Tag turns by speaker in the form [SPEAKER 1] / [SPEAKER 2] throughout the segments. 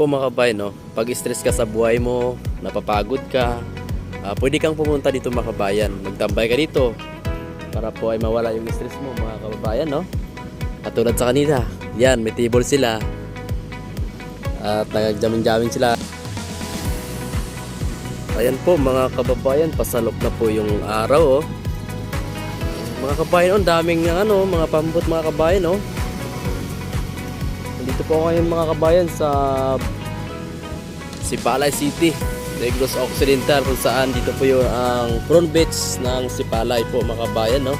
[SPEAKER 1] po mga kabayan, no? Pag stress ka sa buhay mo, napapagod ka, ah, pwede kang pumunta dito mga kabayan. Magtambay ka dito para po ay mawala yung stress mo mga kababayan, no? Katulad sa kanila, yan, may table sila at nagjamin-jamin sila. Ayan po mga kababayan, pasalok na po yung araw, oh. Mga kabayan, ang daming ano, mga pambot mga kabayan, oh. Nandito po kayo mga kabayan sa Sipalay City, Negros Occidental kung saan dito po yung ang front beach ng Sipalay po mga kabayan no.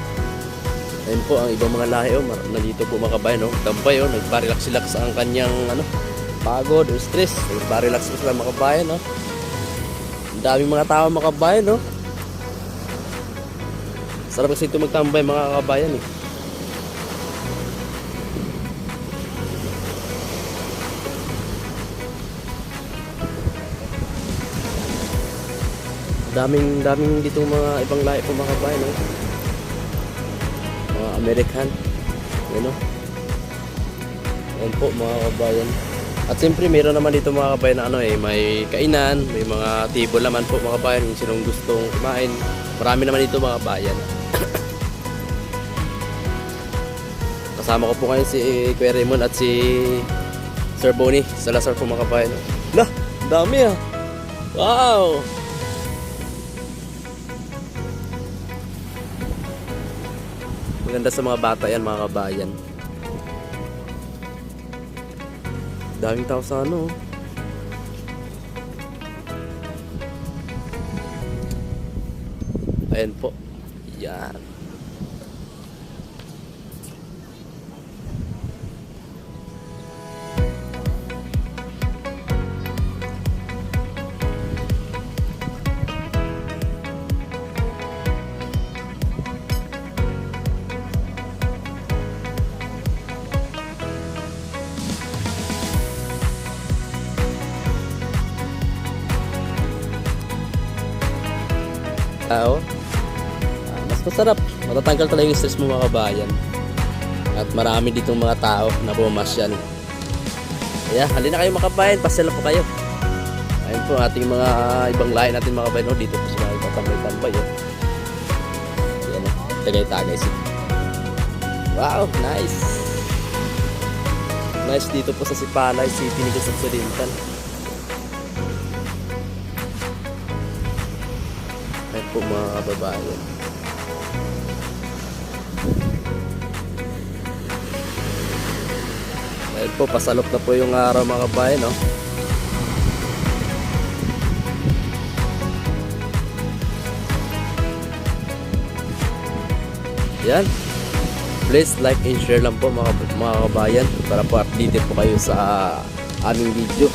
[SPEAKER 1] Ayun po ang ibang mga lahi oh, nandito po mga kabayan no. Tambay oh, nagpa-relax-relax ang kanyang ano, pagod o stress. Nagpa-relax sila mga kabayan no. Ang daming mga tao mga kabayan no. Sarap kasi ito magtambay mga kabayan eh. Daming daming dito mga ibang lahi po mga kabayan no? mga American you know? Yan po mga kabayan. At siyempre meron naman dito mga kabayan na ano eh may kainan may mga table naman po mga kabayan kung sinong gustong kumain. Marami naman dito mga kabayan. Kasama ko po ngayon si Kuya Raymond at si Sir Bonnie. Salazar po mga kabayan. Lah dami ah. Wow Maganda sa mga bata yan, mga kabayan. Daming tao sa ano. oh. Ayan po. Yan. Tao. Ah, mas masarap. Matatanggal talaga yung stress mo mga kabayan. At marami ditong mga tao na bumamasyan. Kaya halina kayo mga kabayan. Na po kayo. Ayun po ating mga ibang lahi natin mga kabayan. Oh, dito po sila tatambay-tambay. Oh. Yan oh. Tagay-tagay si. Wow, nice. Nice dito po sa Sipalay City, Negros Occidental. Ayun po mga kababayan. Ayun po, pasalok na po yung araw mga kabayan, no? Yan. Please like and share lang po mga, mga kabayan para po updated po kayo sa aming video.